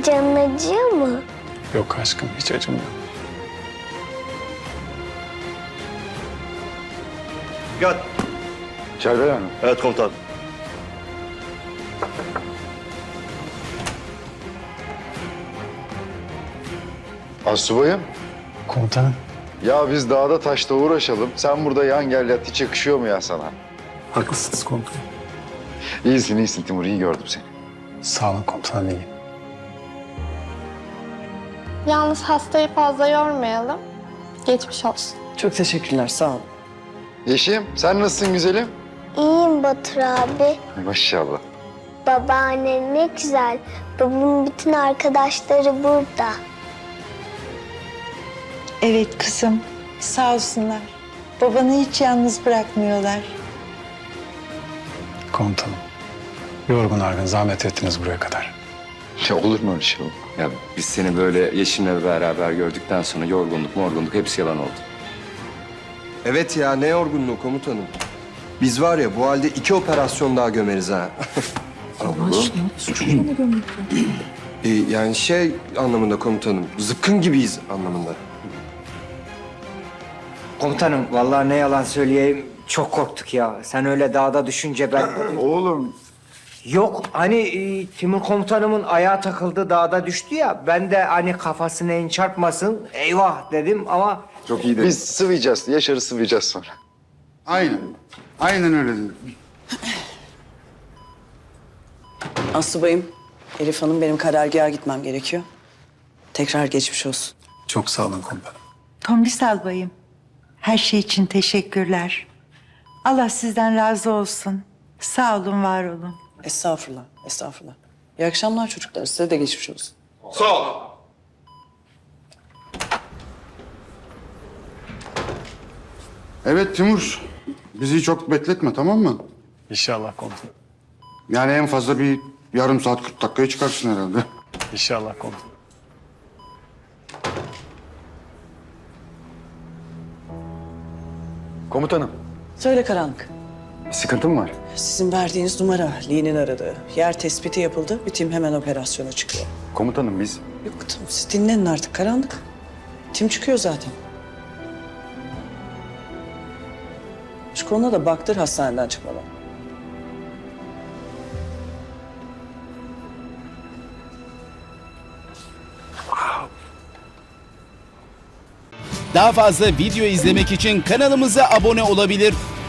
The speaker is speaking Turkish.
Canın acıyor mu? Yok aşkım hiç acımıyor. Dikkat. Çelber Hanım. Evet komutanım. Asubayım. Komutanım. Ya biz dağda taşta uğraşalım. Sen burada yan gel yat. Hiç yakışıyor mu ya sana? Haklısınız komutanım. İyisin iyisin Timur. iyi gördüm seni. Sağ olun komutanım iyiyim. Yalnız hastayı fazla yormayalım. Geçmiş olsun. Çok teşekkürler, sağ olun. Yeşim sen nasılsın güzelim? İyiyim Batur abi. Maşallah. Babaannen ne güzel. Babamın bütün arkadaşları burada. Evet kızım. Sağ olsunlar. Babanı hiç yalnız bırakmıyorlar. Komutanım. Yorgun argın zahmet ettiniz buraya kadar. Ya olur mu öyle şey oğlum? Ya biz seni böyle Yeşim'le beraber gördükten sonra yorgunluk morgunluk hepsi yalan oldu. Evet ya ne yorgunluğu komutanım. Biz var ya bu halde iki operasyon daha gömeriz ha. Ee, yani şey anlamında komutanım. Zıpkın gibiyiz anlamında. Komutanım vallahi ne yalan söyleyeyim çok korktuk ya. Sen öyle dağda düşünce ben... Oğlum Yok hani e, Timur komutanımın ayağı takıldı dağda düştü ya. Ben de hani kafasına en çarpmasın eyvah dedim ama... çok iyi Biz sıvayacağız. Yaşar'ı sıvayacağız sonra. Aynen. Aynen öyle dedim. Asubayım, Elif Hanım benim karargaha gitmem gerekiyor. Tekrar geçmiş olsun. Çok sağ olun komutanım. Tomris albayım. Her şey için teşekkürler. Allah sizden razı olsun. Sağ olun, var olun. Estağfurullah, estağfurullah. İyi akşamlar çocuklar, size de geçmiş olsun. Evet Timur. Bizi çok bekletme tamam mı? İnşallah komutanım. Yani en fazla bir yarım saat 40 dakikaya çıkarsın herhalde. İnşallah komutanım. Komutanım. Söyle karanlık. Bir sıkıntı mı var? Sizin verdiğiniz numara, Lee'nin aradığı. Yer tespiti yapıldı, bir tim hemen operasyona çıkıyor. Komutanım biz Yok tamam, siz dinlenin artık karanlık. Tim çıkıyor zaten. Şu konuda da baktır hastaneden çıkmadan. Daha fazla video izlemek için kanalımıza abone olabilir.